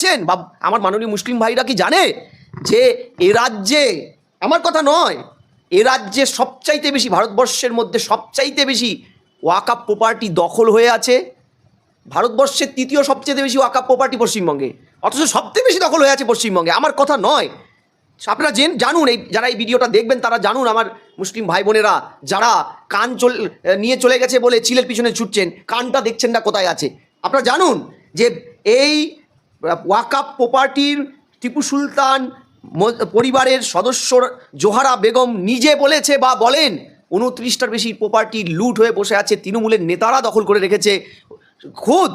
বলছেন বা আমার মাননীয় মুসলিম ভাইরা কি জানে যে এ রাজ্যে, আমার কথা নয়, এ রাজ্যে সবচাইতে বেশি, ভারতবর্ষের মধ্যে সবচাইতে বেশি ওয়াকাপ প্রপার্টি দখল হয়ে আছে। ভারতবর্ষের তৃতীয় সবচেয়ে বেশি ওয়াকাপ প্রপার্টি পশ্চিমবঙ্গে। অথচ সবচেয়ে বেশি দখল হয়ে আছে পশ্চিমবঙ্গে। আমার কথা নয়। আপনারা জেন জানুন এই যারা এই ভিডিওটা দেখবেন, তারা জানুন আমার মুসলিম ভাই বোনেরা যারা কান চল নিয়ে চলে গেছে বলে চিলের পিছনে ছুটছেন, কানটা দেখছেন না কোথায় আছে। আপনারা জানুন যে এই ওয়াকাপ প্রপার্টির টিপু সুলতান পরিবারের সদস্য জোহারা বেগম নিজে বলেছে বা বলেন, উনত্রিশটার বেশি প্রপার্টি লুট হয়ে বসে আছে তৃণমূলের নেতারা দখল করে রেখেছে। খুদ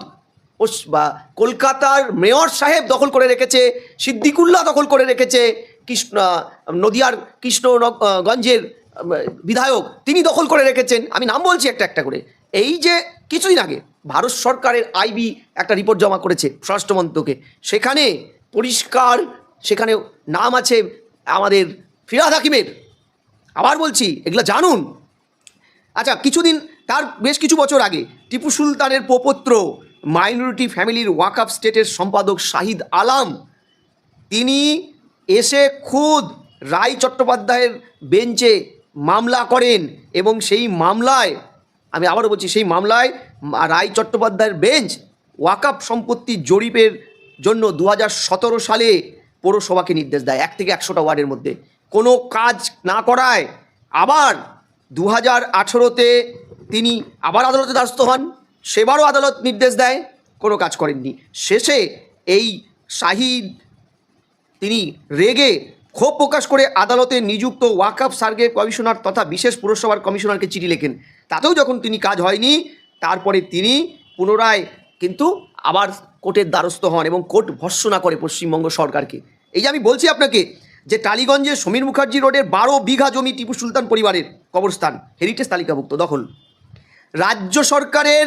বা কলকাতার মেয়র সাহেব দখল করে রেখেছে, সিদ্দিকুল্লাহ দখল করে রেখেছে, কৃষ্ণ, নদিয়ার কৃষ্ণগঞ্জের বিধায়ক, তিনি দখল করে রেখেছেন। আমি নাম বলছি একটা একটা করে। এই যে কিছুদিন আগে ভারত সরকারের আইবি একটা রিপোর্ট জমা করেছে স্বরাষ্ট্রমন্ত্রকে, সেখানে পরিষ্কার, সেখানে নাম আছে আমাদের ফিরাদ হাকিমের। আবার বলছি, এগুলো জানুন। আচ্ছা কিছুদিন, তার বেশ কিছু বছর আগে টিপু সুলতানের প্রপত্র মাইনরিটি ফ্যামিলির ওয়াকআপ স্টেটের সম্পাদক শাহিদ আলাম, তিনি এসে খুদ রায় চট্টোপাধ্যায়ের বেঞ্চে মামলা করেন এবং সেই মামলায় আমি আবারও বলছি, সেই মামলায় রায় চট্টোপাধ্যায়ের বেঞ্চ ওয়াকআপ সম্পত্তি জরিপের জন্য দু সালে পৌরসভাকে নির্দেশ দেয়, এক থেকে একশোটা ওয়ার্ডের মধ্যে। কোনো কাজ না করায় আবার দু হাজার আঠেরোতে তিনি আবার আদালতে দ্বারস্থ হন, সেবারও আদালত নির্দেশ দেয়, কোনো কাজ করেননি। শেষে এই শাহিদ, তিনি রেগে ক্ষোভ প্রকাশ করে আদালতে নিযুক্ত ওয়াকআপ সার্গে কমিশনার তথা বিশেষ পুরসভার কমিশনারকে চিঠি লেখেন। তাতেও যখন তিনি কাজ হয়নি, তারপরে তিনি পুনরায় কিন্তু আবার কোর্টের দ্বারস্থ হন এবং কোর্ট ভর্সনা করে পশ্চিমবঙ্গ সরকারকে। এই যে আমি বলছি আপনাকে যে টালিগঞ্জের সমীর মুখার্জি রোডের বারো বিঘা জমি টিপু সুলতান পরিবারের কবরস্থান, হেরিটেজ তালিকাভুক্ত, দখল। রাজ্য সরকারের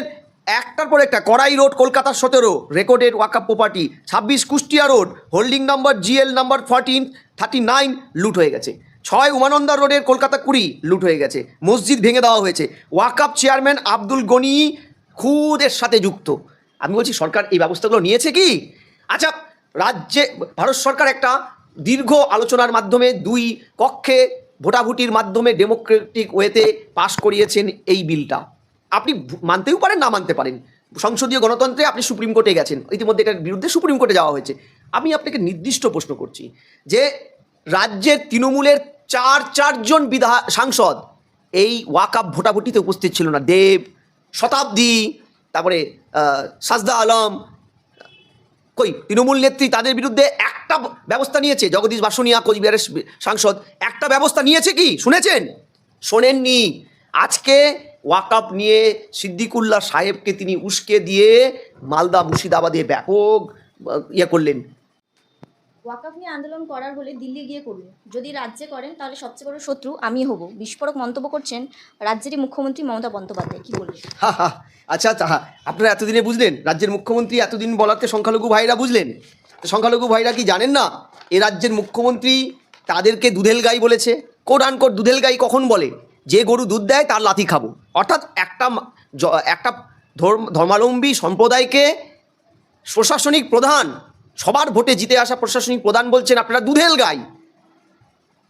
একটার পর একটা কড়াই রোড কলকাতার সতেরো রেকর্ডেড ওয়াকাপ প্রপার্টি, ছাব্বিশ Kushtia road, holding number GL number fourteen, thirty nine লুট হয়ে গেছে। ছয় উমানন্দা রোডের কলকাতা কুড়ি লুট হয়ে গেছে। মসজিদ ভেঙে দেওয়া হয়েছে। ওয়াকাপ চেয়ারম্যান আব্দুল গনি খুদের সাথে যুক্ত। আমি বলছি, সরকার এই ব্যবস্থাগুলো নিয়েছে কি? আচ্ছা রাজ্যে, ভারত সরকার একটা দীর্ঘ আলোচনার মাধ্যমে দুই কক্ষে ভোটাভুটির মাধ্যমে ডেমোক্রেটিক ওয়েতে পাশ করিয়েছেন এই বিলটা। আপনি মানতেও পারেন, না মানতে পারেন। সংসদীয় গণতন্ত্রে আপনি সুপ্রিম কোর্টে গেছেন। ইতিমধ্যে এটার বিরুদ্ধে সুপ্রিম কোর্টে যাওয়া হয়েছে। আমি আপনাকে নির্দিষ্ট প্রশ্ন করছি যে, রাজ্যের তৃণমূলের চার চারজন বিধা সাংসদ এই ওয়াকাপ ভোটাভুটিতে উপস্থিত ছিল না। দেব, শতাব্দী, তারপরে সাজদা আলম, কই, তৃণমূল নেত্রী তাদের বিরুদ্ধে একটা ব্যবস্থা নিয়েছে। জগদীশ বাসনিয়া, কোচবিহারের সাংসদ, একটা ব্যবস্থা নিয়েছে কি? শুনেছেন? শোনেননি। আজকে ওয়াকাপ নিয়ে সিদ্দিকুল্লাহ সাহেবকে তিনি উস্কে দিয়ে মালদা মুর্শিদাবাদে ব্যাপক ইয়ে করলেন। ওয়াকাফ নিয়ে আন্দোলন করার হলে দিল্লি গিয়ে করুন। যদি রাজ্যে করেন, তাহলে সবচেয়ে বড় শত্রু আমি হব। বিস্ফোরক মন্তব্য করছেন রাজ্যেরই মুখ্যমন্ত্রী মমতা বন্দ্যোপাধ্যায়। কি হা আচ্ছা আচ্ছা আপনারা এতদিনে বুঝলেন? রাজ্যের মুখ্যমন্ত্রী এতদিন বলাতে সংখ্যালঘু ভাইরা বুঝলেন? সংখ্যালঘু ভাইরা কি জানেন না? এ রাজ্যের মুখ্যমন্ত্রী তাদেরকে দুধেল গাই বলেছে। কোট আনকোট দুধেল গাই কখন বলে? যে গরু দুধ দেয়, তার লাথি খাব। অর্থাৎ একটা একটা ধর্ম- ধর্মাবলম্বী সম্প্রদায়কে প্রশাসনিক প্রধান সবার ভোটে জিতে আসা প্রশাসনিক প্রধান বলছেন, আপনারা দুধেল গাই।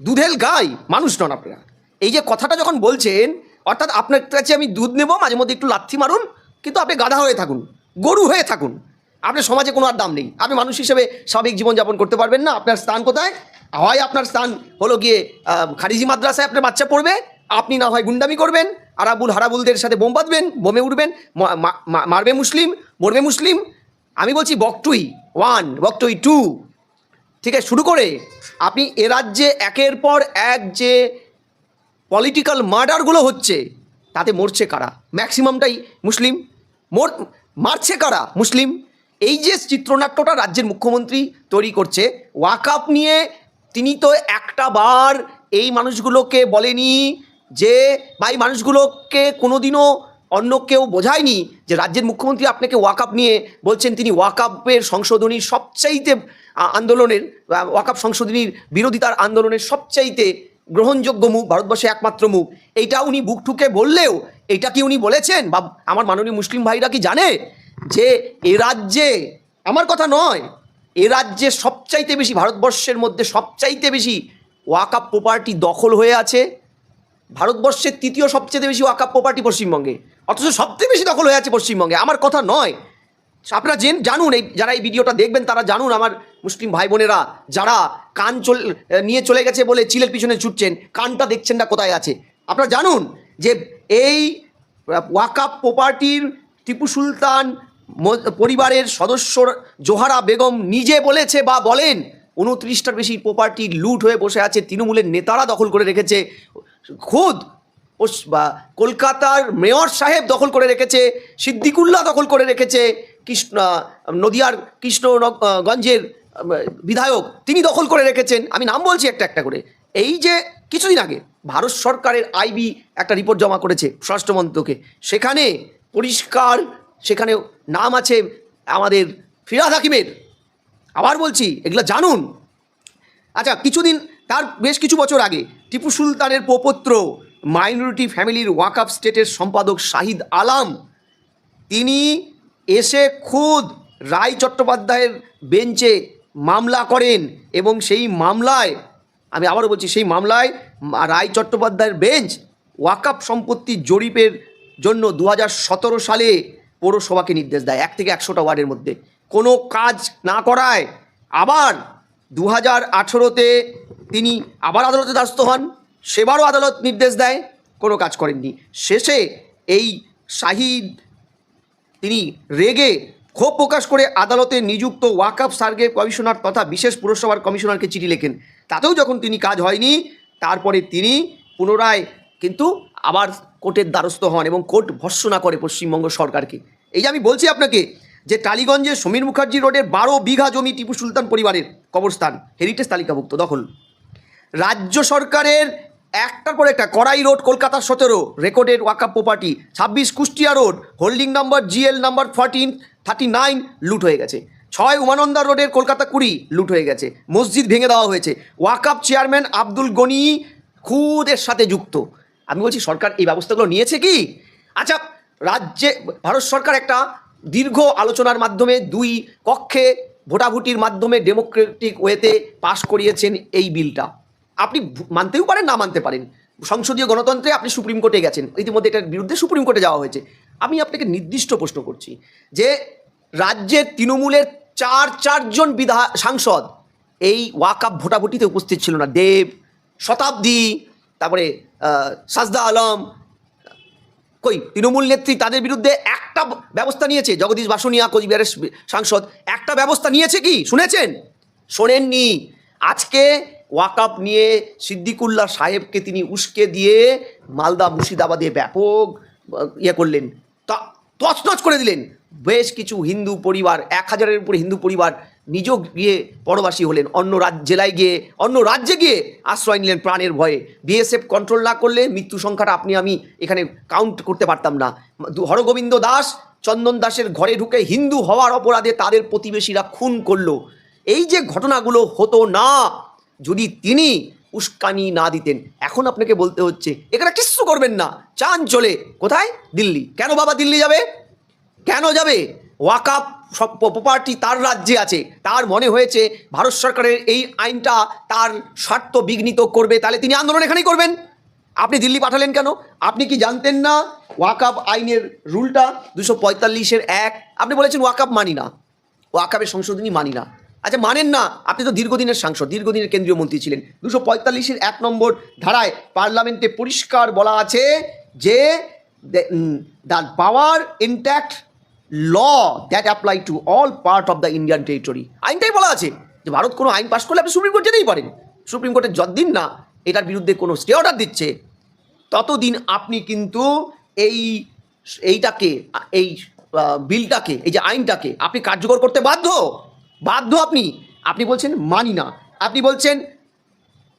দুধেল গাই, মানুষ নন আপনারা। এই যে কথাটা যখন বলছেন, অর্থাৎ আপনার কাছে আমি দুধ নেব, মাঝে মধ্যে একটু লাথি মারুন, কিন্তু আপনি গাধা হয়ে থাকুন, গরু হয়ে থাকুন। আপনার সমাজে কোনো আর দাম নেই। আপনি মানুষ হিসেবে স্বাভাবিক জীবনযাপন করতে পারবেন না। আপনার স্থান কোথায়? হয় আপনার স্থান হলো গিয়ে খারিজি মাদ্রাসায় আপনার বাচ্চা পড়বে, আপনি না হয় গুন্ডামি করবেন, আরাবুল হারাবুলদের সাথে বোম বাঁধবেন, বোমে উঠবেন মারবে মুসলিম, মরবে মুসলিম আমি বলছি বকটুই ওয়ান বকটুই টু ঠিক আছে, শুরু করে আপনি এ রাজ্যে একের পর এক যে পলিটিক্যাল মার্ডারগুলো হচ্ছে, তাতে মরছে কারা? ম্যাক্সিমামটাই মুসলিম। মোর, মারছে কারা? মুসলিম। এই যে চিত্রনাট্যটা রাজ্যের মুখ্যমন্ত্রী তৈরি করছে ওয়াকআপ নিয়ে তিনি তো একটা বার এই মানুষগুলোকে বলেনি যে বা এই মানুষগুলোকে কোনোদিনও অন্য কেউ বোঝায়নি যে রাজ্যের মুখ্যমন্ত্রী আপনাকে ওয়াকআপ নিয়ে বলছেন তিনি ওয়াকআপের সংশোধনীর সবচাইতে আন্দোলনের ওয়াকআপ সংশোধনীর বিরোধিতার আন্দোলনের সবচাইতে গ্রহণযোগ্য মুখ ভারতবর্ষে একমাত্র মুখ। এইটা উনি বুক ঠুকে বললেও এটা কি উনি বলেছেন? বা আমার মাননীয় মুসলিম ভাইরা কি জানে? যে এ রাজ্যে, আমার কথা নয়, এ রাজ্যে সবচাইতে বেশি, ভারতবর্ষের মধ্যে সবচাইতে বেশি ওয়াকাপ প্রপার্টি দখল হয়ে আছে। ভারতবর্ষের তৃতীয় সবচেয়ে বেশি ওয়াকাপ প্রপার্টি পশ্চিমবঙ্গে। অথচ সবচেয়ে বেশি দখল হয়ে আছে পশ্চিমবঙ্গে। আমার কথা নয়। আপনারা জেন, জানুন এই, যারা এই ভিডিওটা দেখবেন, তারা জানুন আমার মুসলিম ভাই বোনেরা, যারা কান চল নিয়ে চলে গেছে বলে চিলের পিছনে ছুটছেন, কানটা দেখছেন না কোথায় আছে? আপনারা জানুন যে এই ওয়াকাপ প্রপার্টির টিপু সুলতান পরিবারের সদস্য জোহারা বেগম নিজে বলেছে বা বলেন, উনত্রিশটার বেশি প্রপার্টি লুট হয়ে বসে আছে তৃণমূলের নেতারা দখল করে রেখেছে। খুদ বা কলকাতার মেয়র সাহেব দখল করে রেখেছে, সিদ্দিকুল্লাহ দখল করে রেখেছে, কৃষ্ণ, নদিয়ার কৃষ্ণগঞ্জের বিধায়ক, তিনি দখল করে রেখেছেন। আমি নাম বলছি একটা একটা করে। এই যে কিছুদিন আগে ভারত সরকারের আইবি একটা রিপোর্ট জমা করেছে স্বরাষ্ট্র মন্ত্রকে সেখানে পরিষ্কার, সেখানে নাম আছে আমাদের ফিরাদ হাকিমের। আবার বলছি, এগুলো জানুন। আচ্ছা কিছুদিন তার বেশ কিছু বছর আগে টিপু সুলতানের প্রপত্র মাইনরিটি ফ্যামিলির ওয়াকআপ স্টেটের সম্পাদক শাহিদ আলাম, তিনি এসে খুদ রায় চট্টোপাধ্যায়ের বেঞ্চে মামলা করেন এবং সেই মামলায়, আমি আবারও বলছি সেই মামলায় রায় চট্টোপাধ্যায়ের বেঞ্চ ওয়াকআপ সম্পত্তি জরিপের জন্য দু হাজার সতেরো সালে পৌরসভাকে নির্দেশ দেয়, এক থেকে একশোটা ওয়ার্ডের মধ্যে। কোনো কাজ না করায় আবার দু হাজার আঠেরোতে তিনি আবার আদালতে দ্বারস্থ হন, সেবারও আদালত নির্দেশ দেয়, কোনো কাজ করেননি। শেষে এই শাহিদ, তিনি রেগে ক্ষোভ প্রকাশ করে আদালতে নিযুক্ত ওয়াকআপ সার্গে কমিশনার তথা বিশেষ পুরসভার কমিশনারকে চিঠি লেখেন। তাতেও যখন তিনি কাজ হয়নি, তারপরে তিনি পুনরায় কিন্তু আবার কোর্টের দ্বারস্থ হন এবং কোর্ট ভর্সনা করে পশ্চিমবঙ্গ সরকারকে। এই যে আমি বলছি আপনাকে যে টালিগঞ্জে সমীর মুখার্জি রোডের বারো বিঘা জমি টিপু সুলতান পরিবারের কবরস্থান হেরিটেজ তালিকাভুক্ত, দখল। রাজ্য সরকারের একটার পর একটা করাই রোড কলকাতার সতেরো রেকর্ডেড ওয়াকাপ প্রপার্টি ছাব্বিশ Kushtia road holding number GL number fourteen thirty nine লুট হয়ে গেছে। ছয় উমানন্দা রোডের কলকাতা কুড়ি লুট হয়ে গেছে। মসজিদ ভেঙে দেওয়া হয়েছে। ওয়াকাপ চেয়ারম্যান আব্দুল গনি খুদের সাথে যুক্ত। আমি বলছি, সরকার এই ব্যবস্থাগুলো নিয়েছে কি? আচ্ছা রাজ্যে, ভারত সরকার একটা দীর্ঘ আলোচনার মাধ্যমে দুই কক্ষে ভোটাভুটির মাধ্যমে ডেমোক্রেটিক ওয়েতে পাশ করিয়েছেন এই বিলটা আপনি মানতেও পারেন, না মানতে পারেন। সংসদীয় গণতন্ত্রে আপনি সুপ্রিম কোর্টে গেছেন, ইতিমধ্যে এটার বিরুদ্ধে সুপ্রিম কোর্টে যাওয়া হয়েছে। আমি আপনাকে নির্দিষ্ট প্রশ্ন করছি যে রাজ্যের তৃণমূলের চার চারজন বিধা সাংসদ এই ওয়াকাপ ভোটাভুটিতে উপস্থিত ছিল না। দেব, শতাব্দী, তারপরে সাজদা আলম, কই, তৃণমূল নেত্রী তাদের বিরুদ্ধে একটা ব্যবস্থা নিয়েছে। জগদীশ বাসনিয়া, কোচবিহারের সাংসদ, একটা ব্যবস্থা নিয়েছে কি? শুনেছেন? শোনেননি। আজকে ওয়াকাপ নিয়ে সিদ্দিকুল্লাহ সাহেবকে তিনি উস্কে দিয়ে মালদা মুর্শিদাবাদে ব্যাপক ইয়ে করলেন। তছনছ করে দিলেন। বেশ কিছু হিন্দু পরিবার, এক হাজারের উপরে হিন্দু পরিবার নিজ গিয়ে পরবাসী হলেন। অন্য রাজ্য জেলায় গিয়ে, অন্য রাজ্যে গিয়ে আশ্রয় নিলেন প্রাণের ভয়ে। বিএসএফ কন্ট্রোল না করলে মৃত্যু সংখ্যাটা আপনি, আমি এখানে কাউন্ট করতে পারতাম না। হরগোবিন্দ দাস, চন্দন দাসের ঘরে ঢুকে হিন্দু হওয়ার অপরাধে তাদের প্রতিবেশীরা খুন করল। এই যে ঘটনাগুলো হতো না যদি তিনি উস্কানি না দিতেন, এখন আপনাকে বলতে হচ্ছে, এখানে কিচ্ছু করবেন না। চান চলে। কোথায়? দিল্লি। কেন বাবা দিল্লি যাবে? কেন যাবে? ওয়াকাপ সব প্রপার্টি তার রাজ্যে আছে। তার মনে হয়েছে, ভারত সরকারের এই আইনটা তার স্বার্থ বিঘ্নিত করবে। তাহলে তিনি আন্দোলন এখানেই করবেন। আপনি দিল্লি পাঠালেন কেন? আপনি কি জানতেন না ওয়াকাপ আইনের রুলটা? দুশো পঁয়তাল্লিশের এক। আপনি বলেছেন ওয়াকাপ মানি না। ওয়াকাপের সংশোধনী মানি না। আচ্ছা মানেন না, আপনি তো দীর্ঘদিনের সাংসদ, দীর্ঘদিনের কেন্দ্রীয় মন্ত্রী ছিলেন। দুশো পঁয়তাল্লিশের এক নম্বর ধারায় পার্লামেন্টে পরিষ্কার বলা আছে যে the power intact law that apply to all part of the Indian territory আইনটাই বলা আছে যে ভারত কোনো আইন পাশ করলে আপনি সুপ্রিম কোর্ট যেতেই পারেন। সুপ্রিম কোর্টের যতদিন না এটার বিরুদ্ধে কোনো স্টে অর্ডার দিচ্ছে, ততদিন আপনি কিন্তু এই, এইটাকে, এই বিলটাকে, এই যে আইনটাকে আপনি কার্যকর করতে বাধ্য। বাধ্য আপনি। আপনি বলছেন, মানি না। আপনি বলছেন,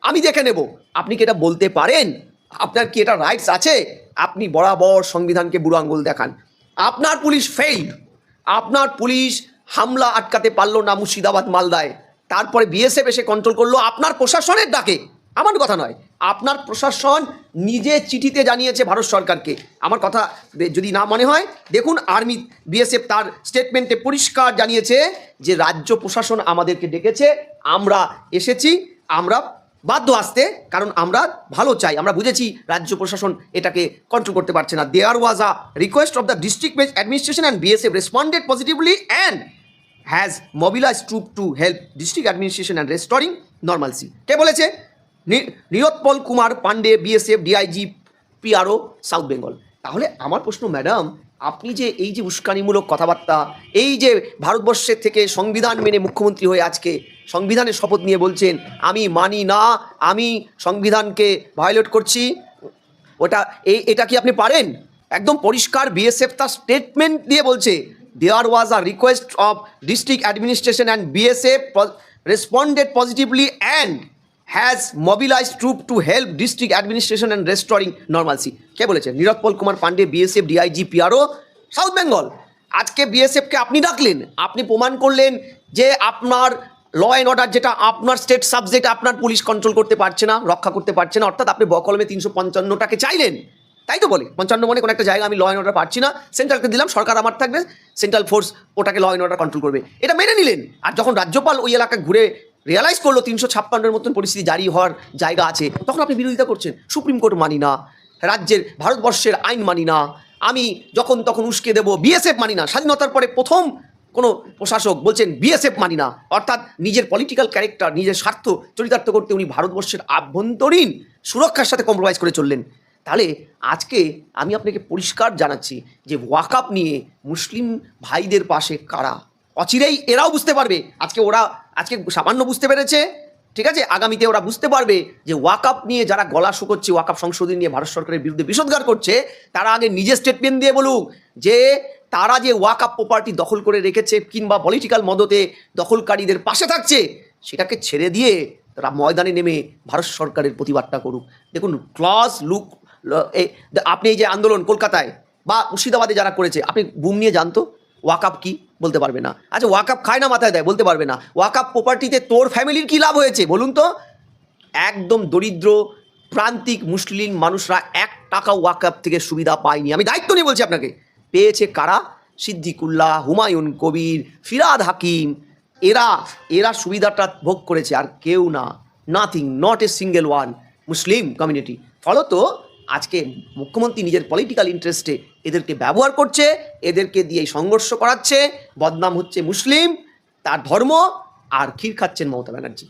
আমি দেখে নেব। আপনি কি এটা বলতে পারেন? আপনার কি এটা রাইটস আছে? আপনি বরাবর সংবিধানকে বুড়ো আঙ্গুল দেখান। আপনার পুলিশ ফেইল আপনার পুলিশ হামলা আটকাতে পারল না মুর্শিদাবাদ, মালদায়। তারপরে বিএসএফ এসে কন্ট্রোল করল আপনার প্রশাসনের ডাকে। আমার কথা নয়। আপনার প্রশাসন নিজে চিঠিতে জানিয়েছে ভারত সরকারকে। আমার কথা যদি না মনে হয়, দেখুন আর্মি, বিএসএফ তার স্টেটমেন্টে পরিষ্কার জানিয়েছে যে রাজ্য প্রশাসন আমাদেরকে ডেকেছে, আমরা এসেছি, আমরা বাধ্য আসতে, কারণ আমরা ভালো চাই, আমরা বুঝেছি রাজ্য প্রশাসন এটাকে কন্ট্রোল করতে পারছে না। There was a request of the district administration and BSF responded positively and has mobilise troop to help district administration and restoring normalcy কে বলেছে? Nirotpal Kumar Pandey BSF DIG PRO South Bengal তাহলে আমার প্রশ্ন madam আপনি যে এই যে উস্কানিমূলক কথাবার্তা, এই যে ভারতবর্ষের থেকে সংবিধান মেনে মুখ্যমন্ত্রী হয়ে আজকে সংবিধানের শপথ নিয়ে বলছেন, আমি মানি না, আমি সংবিধানকে ভায়োলেট করছি, ওটা এই এটা কি আপনি পারেন? একদম পরিষ্কার বিএসএফ তার স্টেটমেন্ট দিয়ে বলছে there was a request of district administration and BSF responded positively and has mobilise troop to help district administration and restoring normalcy কে বলেছে? Nirotpal Kumar Pandey BSF DIG PRO South Bengal আজকে বিএসএফকে আপনি ডাকলেন, আপনি প্রমাণ করলেন যে আপনার ল অ্যান্ড অর্ডার যেটা আপনার স্টেট সাবজেক্ট আপনার পুলিশ কন্ট্রোল করতে পারছে না, রক্ষা করতে পারছে না, অর্থাৎ আপনি বকলমে তিনশো পঞ্চান্নটাকে চাইলেন। তাই তো বলে? পঞ্চান্ন মনে কোনো একটা জায়গা আমি ল অ্যান্ড অর্ডার পাচ্ছি না সেন্ট্রালকে দিলাম, সরকার আমার থাকবে সেন্ট্রাল ফোর্স ওটাকে ল অ্যান্ড অর্ডার কন্ট্রোল করবে। এটা মেনে নিলেন। আর যখন রাজ্যপাল ওই এলাকায় ঘুরে রিয়ালাইজ করল তিনশো ছাপ্পান্নের মতন পরিস্থিতি জারি হওয়ার জায়গা আছে, তখন আপনি বিরোধিতা করছেন। সুপ্রিম কোর্ট মানি না, রাজ্যের, ভারতবর্ষের আইন মানি না। আমি যখন তখন উস্কে দেবো, বিএসএফ মানি না। স্বাধীনতার পরে প্রথম কোনো প্রশাসক বলছেন, বিএসএফ মানি না। অর্থাৎ নিজের পলিটিক্যাল ক্যারেক্টার নিজের স্বার্থ চরিতার্থ করতে উনি ভারতবর্ষের আভ্যন্তরীণ সুরক্ষার সাথে কম্প্রোমাইজ করে চললেন। তাহলে আজকে আমি আপনাকে পরিষ্কার জানাচ্ছি যে ওয়াকআপ নিয়ে মুসলিম ভাইদের পাশে কারা? অচিরেই এরাও বুঝতে পারবে। আজকে ওরা আজকে সামান্য বুঝতে পেরেছে? ঠিক আছে? আগামীতে ওরা বুঝতে পারবে যে ওয়াকআপ নিয়ে যারা গলা শুকোচ্ছে ওয়াকআপ সংশোধন নিয়ে ভারত সরকারের বিরুদ্ধে বিষোদ্গার করছে, তারা আগে নিজের স্টেটমেন্ট দিয়ে বলুক যে তারা যে ওয়াকআপ প্রপার্টি দখল করে রেখেছে কিংবা পলিটিক্যাল মদতে দখলকারীদের পাশে থাকছে, সেটাকে ছেড়ে দিয়ে তারা ময়দানে নেমে ভারত সরকারের প্রতিবাদটা করুক। দেখুন ক্লজ লুক আপনি এই যে আন্দোলন কলকাতায় বা মুর্শিদাবাদে যারা করেছে, আপনি বুম নিয়ে জানতো? ওয়াকআপ কি? বলতে পারবে না। আচ্ছা ওয়াকআপ খায় না, মাথায় দেয়, বলতে পারবে না। ওয়াকআপ প্রপার্টিতে তোর ফ্যামিলির কি লাভ হয়েছে? বলুন তো। একদম দরিদ্র, প্রান্তিক, মুসলিম মানুষরা এক টাকা ওয়াকআপ থেকে সুবিধা পায়নি। আমি দায়িত্ব নিয়ে বলছি আপনাকে। পেয়েছে কারা? সিদ্দিকুল্লাহ, হুমায়ুন কবির, ফিরাদ হাকিম। এরা এরা সুবিধাটা ভোগ করেছে আর কেউ না। Nothing not a single one Muslim community ফলত আজকে মুখ্যমন্ত্রী নিজের পলিটিক্যাল ইন্টারেস্টে এদেরকে ব্যবহার করছে, এদেরকে দিয়ে সংঘর্ষ করাচ্ছে, বদনাম হচ্ছে মুসলিম, তার ধর্ম, আর ক্ষীর খাচ্ছেন মমতা ব্যানার্জি।